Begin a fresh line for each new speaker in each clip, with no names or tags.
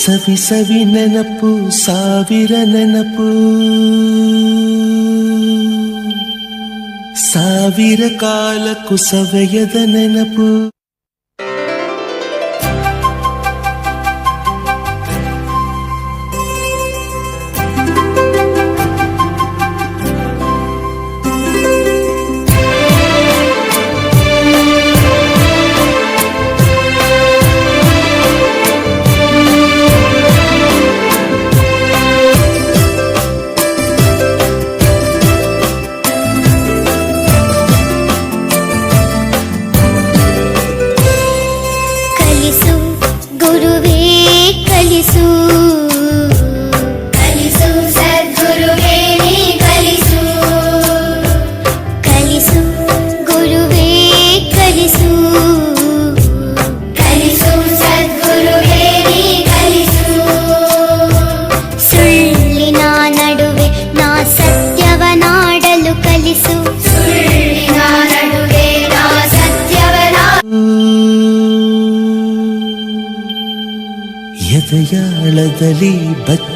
ಸವಿ ಸವಿ ನೆನಪು ಸಾವಿರ ನೆನಪು ಸಾವಿರ ಕಾಲಕ್ಕೂ ಸವೆಯದ ನೆನಪು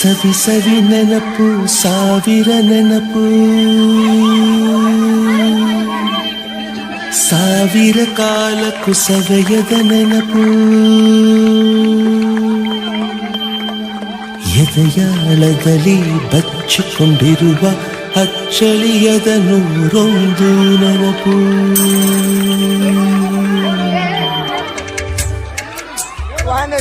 ಸವಿ ಸವಿ ನೆನಪು ಸಾವಿರ ನೆನಪು ಸಾವಿರ ಕಾಲಕ್ಕೂ ಸವೆಯದ ನೆನಪು ಎದೆಯಾಳದಲ್ಲಿ ಬಚ್ಚಿಕೊಂಡಿರುವ ಅಚ್ಚಳಿಯದ ನೂರೊಂದು ನೆನಪು
One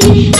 Thank you.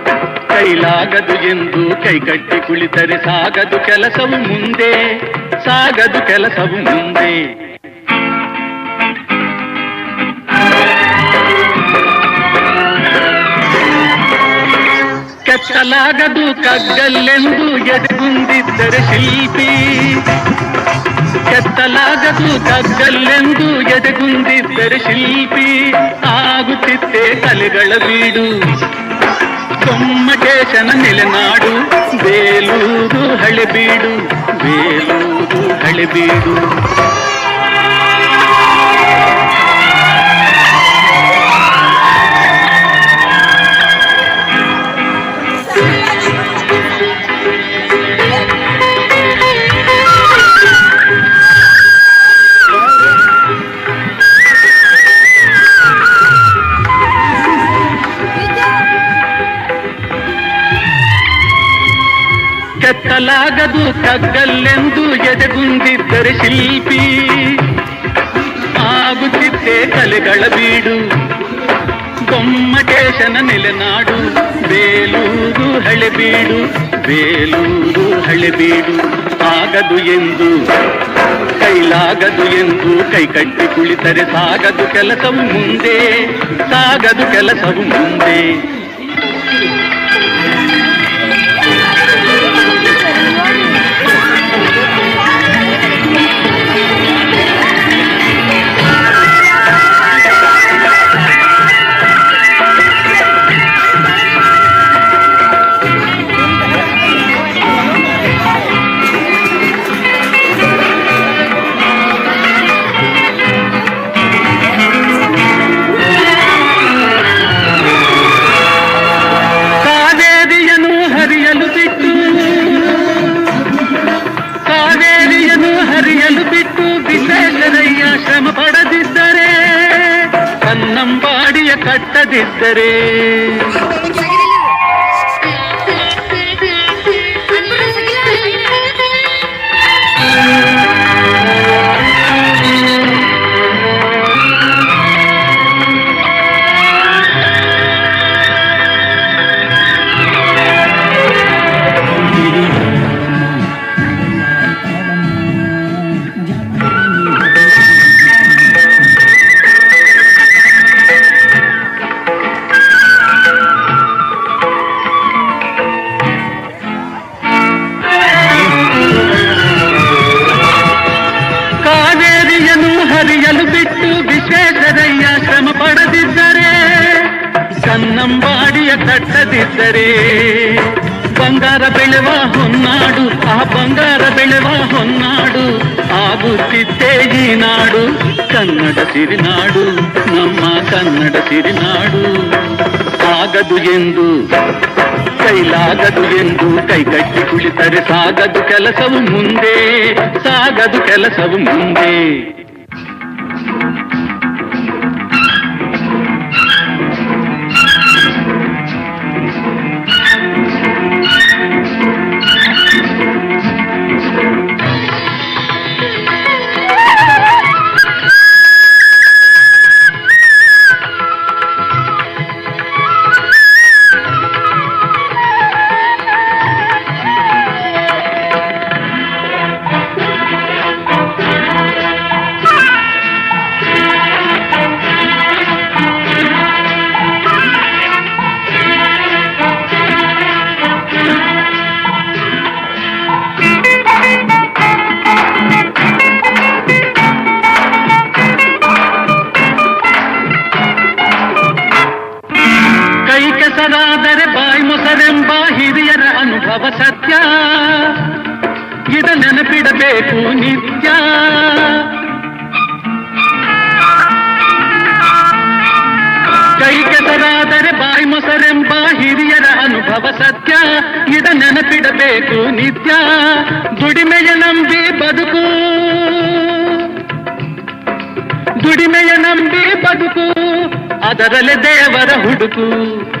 ಕೈಲಾಗದು ಎಂದು ಕೈಕಟ್ಟಿ ಕುಳಿತರೆ ಸಾಗದು ಕೆಲಸವು ಮುಂದೆ ಸಾಗದು ಕೆಲಸವು ಮುಂದೆ ಕೆತ್ತಲಾಗದು ಕಗ್ಗಲ್ಲೆಂದು ಎದೆಗುಂದಿದ್ದರೆ ಶಿಲ್ಪಿ ಕೆತ್ತಲಾಗದು ಕಗ್ಗಲ್ಲೆಂದು ಎದೆಗುಂದಿದ್ದರೆ ಶಿಲ್ಪಿ ಆಗುತ್ತಿತ್ತೆ ಕಲೆಗಳ ಬೀಡು ಕೊಮ್ಮಟೇಶನ ನೆಲೆನಾಡು ಬೇಲೂರು ಹಳೆಬೀಡು ಬೇಲೂರು ಹಳೆಬೀಡು ಕೆತ್ತಲಾಗದು ಕಗ್ಗಲ್ಲೆಂದು ಎದೆಗುಂದಿದ್ದರೆ ಶಿಲ್ಪಿ ಆಗುತ್ತಿದ್ದೆ ಕಲೆಗಳ ಬೀಡು ಗೊಮ್ಮಟೇಶನ ನೆಲೆನಾಡು ಬೇಲೂರು ಹಳೆಬೀಡು ಬೇಲೂರು ಹಳೆಬೀಡು ಆಗದು ಎಂದು ಕೈಲಾಗದು ಎಂದು ಕೈಕಟ್ಟಿ ಕುಳಿತರೆ ಸಾಗದು ಕೆಲಸವು ಮುಂದೆ ಸಾಗದು ಕೆಲಸವು ಮುಂದೆ रे ಕಟ್ಟದಿದ್ದರೆ ಬಂಗಾರ ಬೆಳೆವ ಹೊನ್ನಾಡು ಆ ಬಂಗಾರ ಬೆಳೆವ ಹೊನ್ನಾಡು ಆಗುತ್ತಿದ್ದೇ ಈ ನಾಡು ಕನ್ನಡ ಸಿರಿನಾಡು ನಮ್ಮ ಕನ್ನಡ ಸಿರಿನಾಡು ಆಗದು ಎಂದು ಕೈಲಾಗದು ಎಂದು ಕೈಕಟ್ಟಿ ಕುಳಿತರೆ ಸಾಗದು ಕೆಲಸವು ಮುಂದೆ ಸಾಗದು ಕೆಲಸವು ಮುಂದೆ ಕೈ ಕೆಸರಾದರೆ ಬಾಯಿ ಮೊಸರೆಂಬ ಹಿರಿಯರ ಅನುಭವ ಸತ್ಯ. ಇದ ನೆನಪಿಡಬೇಕು ನಿತ್ಯ. ಕೈ ಕೆಸರಾದರೆ ಬಾಯಿ ಮೊಸರೆಂಬ ಹಿರಿಯರ ಅನುಭವ ಸತ್ಯ. ಇದ ನೆನಪಿಡಬೇಕು ನಿತ್ಯ. ದುಡಿಮೆಯ ನಂಬಿ ಬದುಕು. ದುಡಿಮೆಯ ನಂಬಿ ಬದುಕು. ಅದರಲ್ಲಿ ದೇವರ ಹುಡುಕು.